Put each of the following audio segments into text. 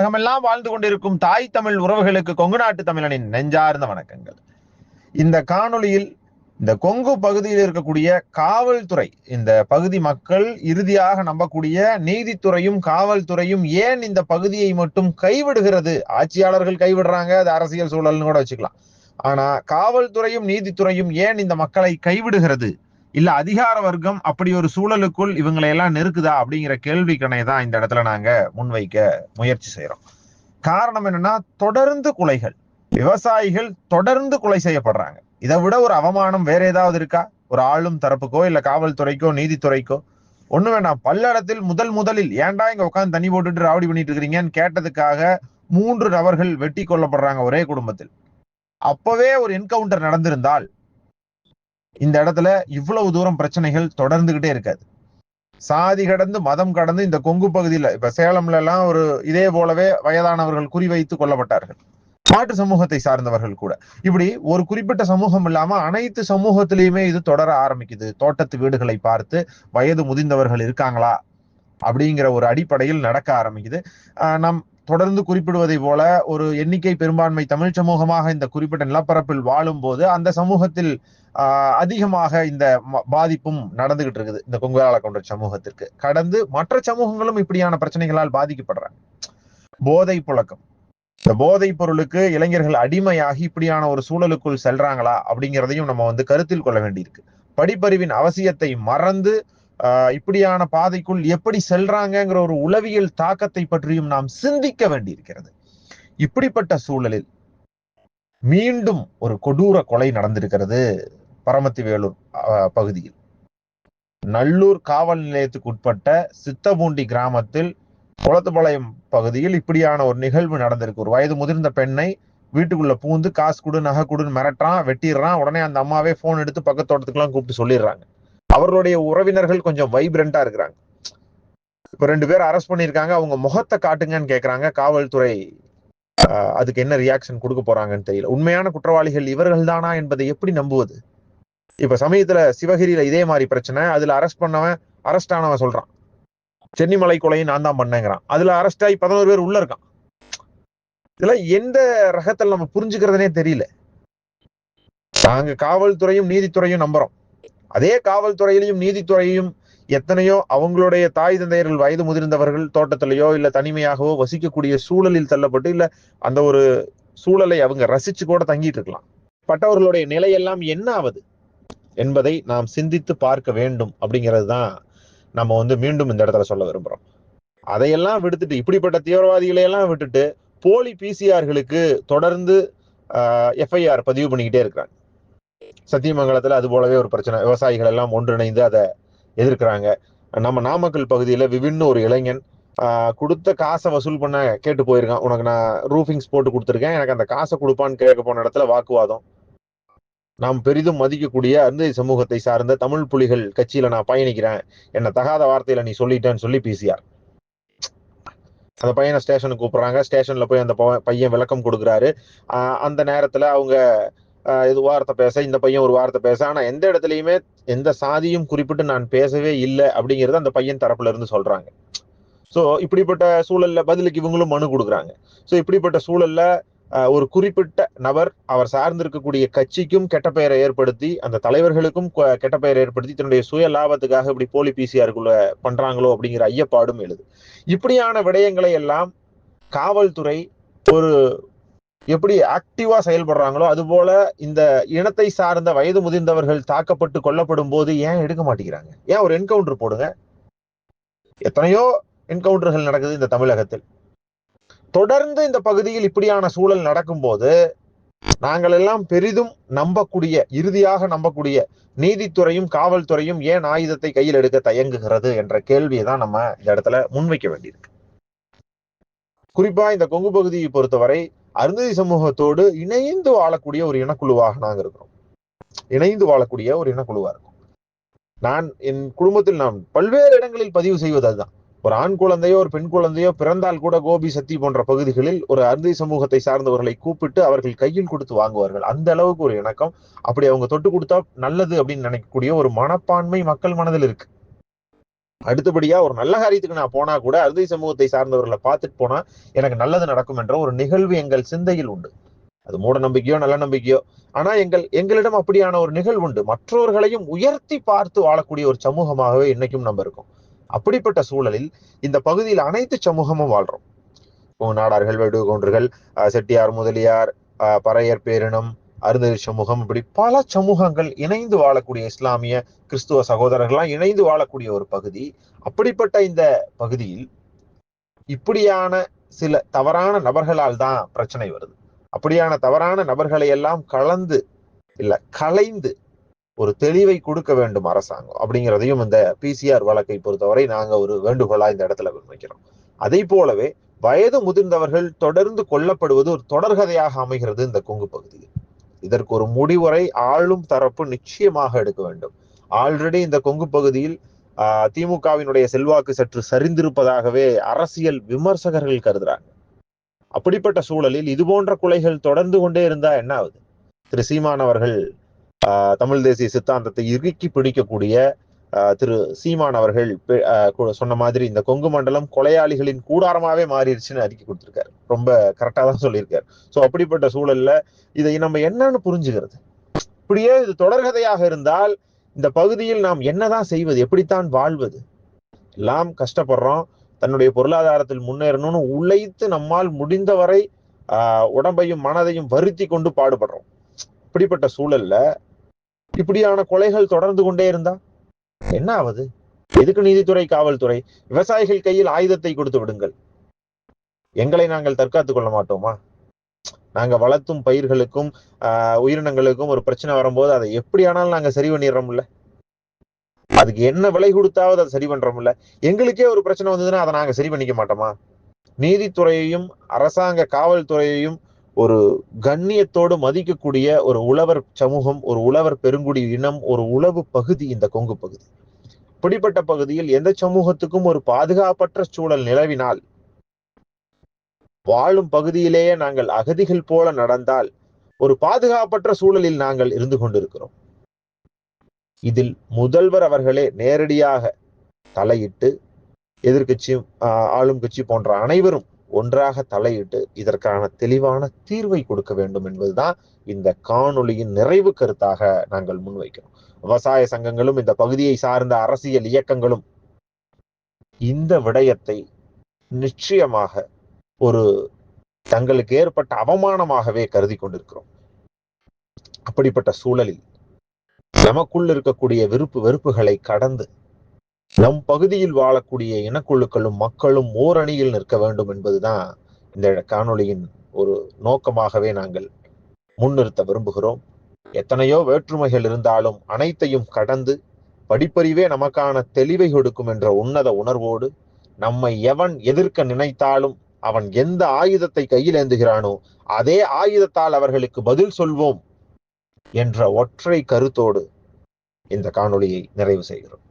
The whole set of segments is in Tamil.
உலகமெல்லாம் வாழ்ந்து கொண்டிருக்கும் தாய் தமிழ் உறவுகளுக்கு கொங்கு நாட்டு தமிழனின் நெஞ்சார்ந்த வணக்கங்கள். இந்த காணொளியில் இந்த கொங்கு பகுதியில் இருக்கக்கூடிய காவல்துறை இந்த பகுதி மக்கள் இறுதியாக நம்பக்கூடிய நீதித்துறையும் காவல்துறையும் ஏன் இந்த பகுதியை மட்டும் கைவிடுகிறது? ஆட்சியாளர்கள் கைவிடுறாங்க அது அரசியல் சூழல்னு கூட வச்சுக்கலாம். ஆனா காவல்துறையும் நீதித்துறையும் ஏன் இந்த மக்களை கைவிடுகிறது? இல்ல அதிகார வர்க்கம் அப்படி ஒரு சூழலுக்குள் இவங்களை எல்லாம் நெருக்குதா அப்படிங்கிற கேள்விக்கணை தான் இந்த இடத்துல நாங்க முன்வைக்க முயற்சி செய்யறோம் காரணம் என்னன்னா தொடர்ந்து கொலைகள். விவசாயிகள் தொடர்ந்து கொலை செய்யப்படுறாங்க. இதை விட ஒரு அவமானம் வேற ஏதாவது இருக்கா? ஒரு ஆளும் தரப்புக்கோ இல்ல காவல்துறைக்கோ நீதித்துறைக்கோ? ஒண்ணு வேண்டாம் பல்லடத்தில் முதல் முதலில் ஏன்டா இங்க உட்காந்து தண்ணி போட்டுட்டு ராவடி பண்ணிட்டு இருக்கிறீங்கன்னு கேட்டதுக்காக மூன்று நபர்கள் வெட்டி கொல்லப்படுறாங்க ஒரே குடும்பத்தில். அப்பவே ஒரு என்கவுண்டர் நடந்திருந்தால் இந்த இடத்துல இவ்வளவு தூரம் பிரச்சனைகள் தொடர்ந்துகிட்டே இருக்காது. சாதி கடந்து மதம் கடந்து இந்த கொங்கு பகுதியில இப்ப சேலம்ல எல்லாம் ஒரு இதே போலவே வயதானவர்கள் குறிவைத்து கொல்லப்பட்டார்கள் மாட்டு சமூகத்தை சார்ந்தவர்கள் கூட. இப்படி ஒரு குறிப்பிட்ட சமூகம் இல்லாம அனைத்து சமூகத்திலையுமே இது தொடர ஆரம்பிக்குது. தோட்டத்து வீடுகளை பார்த்து வயது முதிர்ந்தவர்கள் இருக்காங்களா? அப்படிங்கிற ஒரு அடிப்படையில் நடக்க ஆரம்பிக்குது. நம் தொடர்ந்து குறிப்பிடுவதை போல ஒரு எண்ணிக்கை பெரும்பான்மை தமிழ் சமூகமாக இந்த குறிப்பிட்ட நிலப்பரப்பில் வாழும் போது அந்த சமூகத்தில் அதிகமாக இந்த பாதிப்பும் நடந்துகிட்டு இருக்குது இந்த கொங்குவேளாள கொண்ட சமூகத்திற்கு. கடந்து மற்ற சமூகங்களும் இப்படியான பிரச்சனைகளால் பாதிக்கப்படுறாங்க போதை புழக்கம். இந்த போதைப் பொருளுக்கு இளைஞர்கள் அடிமையாகி இப்படியான ஒரு சூழலுக்குள் செல்றாங்களா அப்படிங்கிறதையும் நம்ம வந்து கருத்தில் கொள்ள வேண்டியிருக்கு. படிப்பறிவின் அவசியத்தை மறந்து இப்படியான பாதைக்குள் எப்படி செல்றாங்கிற ஒரு உளவியல் தாக்கத்தை பற்றியும் நாம் சிந்திக்க வேண்டியிருக்கிறது. இப்படிப்பட்ட சூழலில் மீண்டும் ஒரு கொடூர கொலை நடந்திருக்கிறது பரமத்தி வேலூர் பகுதியில். நல்லூர் காவல் நிலையத்துக்கு உட்பட்ட சித்தபூண்டி கிராமத்தில் குளத்துப்பாளையம் பகுதியில் இப்படியான ஒரு நிகழ்வு நடந்திருக்கு. ஒரு வயது முதிர்ந்த பெண்ணை வீட்டுக்குள்ள பூந்து காசு கொடு நகை கொடுன்னு மிரட்டுறான் வெட்டிடுறான். உடனே அந்த அம்மாவே போன் எடுத்து பக்கத்தோட்டத்துக்குலாம் கூப்பிட்டு சொல்லிடுறாங்க. அவர்களுடைய உறவினர்கள் கொஞ்சம் வைப்ரண்டா இருக்கிறாங்க. இப்ப ரெண்டு பேர் அரெஸ்ட் பண்ணிருக்காங்க அவங்க முகத்தை காட்டுங்கன்னு கேக்குறாங்க காவல்துறை அதுக்கு என்ன ரியாக்ஷன் கொடுக்க போறாங்கன்னு தெரியல. உண்மையான குற்றவாளிகள் இவர்கள் தானா என்பதை எப்படி நம்புவது? இப்ப சமயத்துல சிவகிரியில இதே மாதிரி பிரச்சனை அதுல அரெஸ்ட் பண்ணவன் அரெஸ்ட் ஆனவன் சொல்றான். சென்னிமலை கொலையை நான் தான் பண்ணேங்கிறான். அதுல அரெஸ்ட் ஆகி பதினோரு பேர் உள்ள இருக்கான். இதெல்லாம் எந்த ரகத்தில் நம்ம புரிஞ்சுக்கிறதுனே தெரியல. நாங்க காவல்துறையும் நீதித்துறையும் நம்புறோம். அதே காவல்துறையிலையும் நீதித்துறையும் எத்தனையோ அவங்களுடைய தாய் தந்தையர்கள் வயது முதிர்ந்தவர்கள் தோட்டத்திலேயோ இல்ல தனிமையாகவோ வசிக்கக்கூடிய சூழலில் தள்ளப்பட்டு இல்ல அந்த ஒரு சூழலை அவங்க ரசிச்சு கூட தங்கிட்டு இருக்கலாம். பட்டவர்களுடைய நிலையெல்லாம் என்ன ஆகுது என்பதை நாம் சிந்தித்து பார்க்க வேண்டும் அப்படிங்கிறது தான் நம்ம வந்து மீண்டும் இந்த இடத்துல சொல்ல விரும்புறோம். அதையெல்லாம் விடுத்துட்டு இப்படிப்பட்ட தீவிரவாதிகளையெல்லாம் விட்டுட்டு போலி பிசிஆர்களுக்கு தொடர்ந்து எஃப்ஐஆர் பதிவு பண்ணிக்கிட்டே இருக்கிறாங்க. சத்தியமங்கலத்துல அது போலவே ஒரு பிரச்சனை. விவசாயிகள் எல்லாம் ஒன்றிணைந்து அதை எதிர்க்கிறாங்க. நம்ம நாமக்கல் பகுதியில விபின்னு ஒரு இளைஞன் கொடுத்த காசை வசூல் பண்ண கேட்டு போயிருக்கான். உனக்கு நான் ரூஃபிங்ஸ் போட்டு கொடுத்துருக்கேன். எனக்கு அந்த காசை கொடுப்பான்னு கேட்க போன இடத்துல வாக்குவாதம். நாம் பெரிதும் மதிக்கக்கூடிய அருந்ததி சமூகத்தை சார்ந்த தமிழ் புலிகள் கட்சியில நான் பயணிக்கிறேன். என்ன தகாத வார்த்தையில நீ சொல்லிட்டேன்னு சொல்லி பிசிஆர் அந்த பையனை ஸ்டேஷனுக்கு கூப்பிடுறாங்க. ஸ்டேஷன்ல போய் அந்த பையன் விளக்கம் கொடுக்குறாரு. அந்த நேரத்துல அவங்க இது வார்த்தை பேச இந்த பையன் ஒரு வார்த்தை பேச ஆனா எந்த இடத்துலயுமே எந்த சாதியும் குறிப்பிட்டு நான் பேசவே இல்லை அப்படிங்கறது அந்த பையன் தரப்புல இருந்து சொல்றாங்க. ஸோ இப்படிப்பட்ட சூழல்ல பதிலுக்கு இவங்களும் மனு கொடுக்குறாங்க. ஸோ இப்படிப்பட்ட சூழல்ல ஒரு குறிப்பிட்ட நபர் அவர் சார்ந்திருக்கக்கூடிய கட்சிக்கும் கெட்ட பெயரை ஏற்படுத்தி அந்த தலைவர்களுக்கும் கெட்ட பெயரை ஏற்படுத்தி தன்னுடைய சுய லாபத்துக்காக இப்படி போலி பிசிஆருக்குள்ள பண்றாங்களோ அப்படிங்கிற ஐயப்பாடும் எழுது. இப்படியான விடயங்களை எல்லாம் காவல்துறை ஒரு எப்படி ஆக்டிவா செயல்படுறாங்களோ அது போல இந்த இனத்தை சார்ந்த வயது முதிர்ந்தவர்கள் தாக்கப்பட்டு கொல்லப்படும் போது ஏன் எடுக்க மாட்டேங்கிறாங்க? ஏன் ஒரு என்கவுண்டர் போடுங்க? எத்தனையோ என்கவுண்டர்கள் நடக்குது இந்த தமிழகத்தில். தொடர்ந்து இந்த பகுதியில் இப்படியான சூழல் நடக்கும் போது நாங்கள் எல்லாம் பெரிதும் நம்பக்கூடிய இறுதியாக நம்பக்கூடிய நீதித்துறையும் காவல்துறையும் ஏன் ஆயுதத்தை கையில் எடுக்க தயங்குகிறது என்ற கேள்வியை தான் நம்ம இந்த இடத்துல முன்வைக்க வேண்டியிருக்கு. குறிப்பா இந்த கொங்கு பகுதியை பொறுத்தவரை அருந்ததி சமூகத்தோடு இணைந்து வாழக்கூடிய ஒரு இனக்குழுவாக நாங்க இருக்கிறோம். இணைந்து வாழக்கூடிய ஒரு இனக்குழுவா இருக்கும். நான் என் குடும்பத்தில் நான் பல்வேறு இடங்களில் பதிவு செய்வது அதுதான். ஒரு ஆண் குழந்தையோ ஒரு பெண் குழந்தையோ பிறந்தால் கூட கோபி சத்தி போன்ற பகுதிகளில் ஒரு அருந்தை சமூகத்தை சார்ந்தவர்களை கூப்பிட்டு அவர்கள் கையில் கொடுத்து வாங்குவார்கள். அந்த அளவுக்கு ஒரு இணக்கம். அப்படி அவங்க தொட்டு கொடுத்தா நல்லது அப்படின்னு நினைக்கக்கூடிய ஒரு மனப்பான்மை மக்கள் மனதில் இருக்கு. அடுத்தபடியா ஒரு நல்ல காரியத்துக்கு நான் போனா கூட அறுதி சமூகத்தை சார்ந்தவர்களை பார்த்துட்டு போனா எனக்கு நல்லது நடக்கும் என்ற ஒரு நிகழ்வு எங்கள் சிந்தையில் உண்டு. அது மூட நம்பிக்கையோ நல்ல நம்பிக்கையோ. ஆனா எங்கள் எங்களிடம் அப்படியான ஒரு நிகழ்வு உண்டு. மற்றவர்களையும் உயர்த்தி பார்த்து வாழக்கூடிய ஒரு சமூகமாகவே இன்னைக்கும் நம்ம இருக்கோம். அப்படிப்பட்ட சூழலில் இந்த பகுதியில் அனைத்து சமூகமும் வாழ்றோம். நாடார்கள் வெடுகொன்றுகள் செட்டியார் முதலியார் பறையர் பேரினம் அருந்ததி சமூகம் இப்படி பல சமூகங்கள் இணைந்து வாழக்கூடிய இஸ்லாமிய கிறிஸ்துவ சகோதரர்கள்லாம் இணைந்து வாழக்கூடிய ஒரு பகுதி. அப்படிப்பட்ட இந்த பகுதியில் இப்படியான சில தவறான நபர்களால் தான் பிரச்சனை வருது. அப்படியான தவறான நபர்களை எல்லாம் கலந்து இல்ல கலைந்து ஒரு தெளிவை கொடுக்க வேண்டும் அரசாங்கம். அப்படிங்கிறதையும் இந்த பிசிஆர் வழக்கை பொறுத்தவரை நாங்க ஒரு வேண்டுகோளா இந்த இடத்துல முன்வைக்கிறோம் அதே போலவே வயது முதிர்ந்தவர்கள் தொடர்ந்து கொல்லப்படுவது ஒரு தொடர்கதையாக அமைகிறது இந்த கொங்கு பகுதியில். இதற்கு ஒரு முடிவுரை ஆளும் தரப்பு நிச்சயமாக எடுக்க வேண்டும். ஆல்ரெடி இந்த கொங்கு பகுதியில் திமுகவினுடைய செல்வாக்கு சற்று சரிந்திருப்பதாகவே அரசியல் விமர்சகர்கள் கருதுறாங்க. அப்படிப்பட்ட சூழலில் இது போன்ற கொலைகள் தொடர்ந்து கொண்டே இருந்தா என்ன ஆகுது? திரு சீமான் அவர்கள் தமிழ் தேசிய சித்தாந்தத்தை இறுக்கி பிடிக்கக்கூடிய திரு சீமான் அவர்கள் சொன்ன மாதிரி இந்த கொங்கு மண்டலம் கொலையாளிகளின் கூடாரமாவே மாறிடுச்சுன்னு அறிக்கை கொடுத்திருக்காரு. ரொம்ப கரெக்டா தான் சொல்லியிருக்காரு. சோ அப்படிப்பட்ட சூழல்ல இதை நம்ம என்னன்னு புரிஞ்சுக்கிறது. இப்படியே இது தொடர்கதையாக இருந்தால் இந்த பகுதியில் நாம் என்னதான் செய்வது எப்படித்தான் வாழ்வது? எல்லாம் கஷ்டப்படுறோம். தன்னுடைய பொருளாதாரத்தில் முன்னேறணும்னு உழைத்து நம்மால் முடிந்தவரை ஆஹ் உடம்பையும் மனதையும் வருத்தி கொண்டு பாடுபடுறோம். இப்படிப்பட்ட சூழல்ல இப்படியான கொலைகள் தொடர்ந்து கொண்டே இருந்தா? என்ன ஆகுது எதுக்கு நீதித்துறை காவல்துறை? விவசாயிகள் கையில் ஆயுதத்தை கொடுத்து விடுங்கள். எங்களை நாங்கள் தற்காத்துக் கொள்ள மாட்டோமா? நாங்க வளர்த்தும் பயிர்களுக்கும் ஆஹ் உயிரினங்களுக்கும் ஒரு பிரச்சனை வரும்போது அதை எப்படி ஆனாலும் நாங்க சரி பண்ணிடுறோம்ல? அதுக்கு என்ன விலை கொடுத்தாவது அதை சரி பண்றோம்ல? எங்களுக்கே ஒரு பிரச்சனை வந்ததுன்னா அதை நாங்க சரி பண்ணிக்க மாட்டோமா? நீதித்துறையையும் அரசாங்க காவல்துறையையும் ஒரு கண்ணியத்தோடு மதிக்கக்கூடிய ஒரு உழவர் சமூகம் ஒரு உழவர் பெருங்குடி இனம் ஒரு உழவு பகுதி இந்த கொங்கு பகுதி. இப்படிப்பட்ட பகுதியில் எந்த சமூகத்துக்கும் ஒரு பாதுகாப்பற்ற சூழல் நிலவினால் வாழும் பகுதியிலேயே நாங்கள் அகதிகள் போல நடந்தால் ஒரு பாதுகாப்பற்ற சூழலில் நாங்கள் இருந்து கொண்டிருக்கிறோம். இதில் முதல்வர் அவர்களே நேரடியாக தலையிட்டு எதிர்கட்சி ஆளும் கட்சி போன்ற அனைவரும் ஒன்றாக தலையிட்டு இதற்கான தெளிவான தீர்வை கொடுக்க வேண்டும் என்பதுதான் இந்த காணொளியின் நிறைவு கருத்தாக நாங்கள் முன்வைக்கிறோம். விவசாய சங்கங்களும் இந்த பகுதியை சார்ந்த அரசியல் இயக்கங்களும் இந்த விடயத்தை நிச்சயமாக ஒரு தங்களுக்கு ஏற்பட்ட அவமானமாகவே கருதி கொண்டிருக்கிறோம். அப்படிப்பட்ட சூழலில் நமக்குள் இருக்கக்கூடிய விருப்பு வெறுப்புகளை கடந்து நம் பகுதியில் வாழக்கூடிய இனக்குழுக்களும் மக்களும் ஓரணியில் நிற்க வேண்டும் என்பதுதான் இந்த காணொளியின் ஒரு நோக்கமாகவே நாங்கள் முன்னிறுத்த விரும்புகிறோம். எத்தனையோ வேற்றுமைகள் இருந்தாலும் அனைத்தையும் கடந்து படிப்பறிவே நமக்கான தெளிவை கொடுக்கும் என்ற உன்னத உணர்வோடு நம்மை எவன் எதிர்க்க நினைத்தாலும் அவன் எந்த ஆயுதத்தை கையில் ஏந்துகிறானோ அதே ஆயுதத்தால் அவர்களுக்கு பதில் சொல்வோம் என்ற ஒற்றை கருத்தோடு இந்த காணொளியை நிறைவு செய்கிறோம்.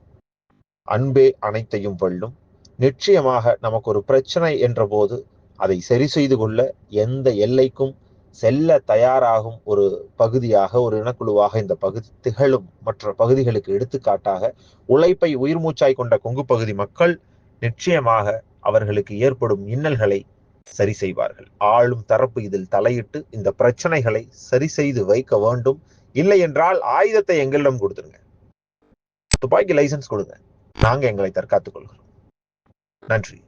அன்பே அனைத்தையும் வெல்லும் நிச்சயமாக நமக்கு ஒரு பிரச்சனை என்ற போது அதை சரி செய்து கொள்ள எந்த எல்லைக்கும் செல்ல தயாராகும் ஒரு பகுதியாக ஒரு இனக்குழுவாக இந்த பகுதி திகழும். மற்ற பகுதிகளுக்கு எடுத்துக்காட்டாக உழைப்பை உயிர் மூச்சாய் கொண்ட கொங்கு பகுதி மக்கள் நிச்சயமாக அவர்களுக்கு ஏற்படும் இன்னல்களை சரி செய்வார்கள். ஆளும் தரப்பு இதில் தலையிட்டு இந்த பிரச்சனைகளை சரி செய்து வைக்க வேண்டும். இல்லை என்றால் ஆயுதத்தை எங்களிடம் கொடுத்துருங்க. துப்பாக்கி லைசன்ஸ் கொடுங்க. நாங்க எங்களை தற்காத்துக் கொள்கிறோம். நன்றி.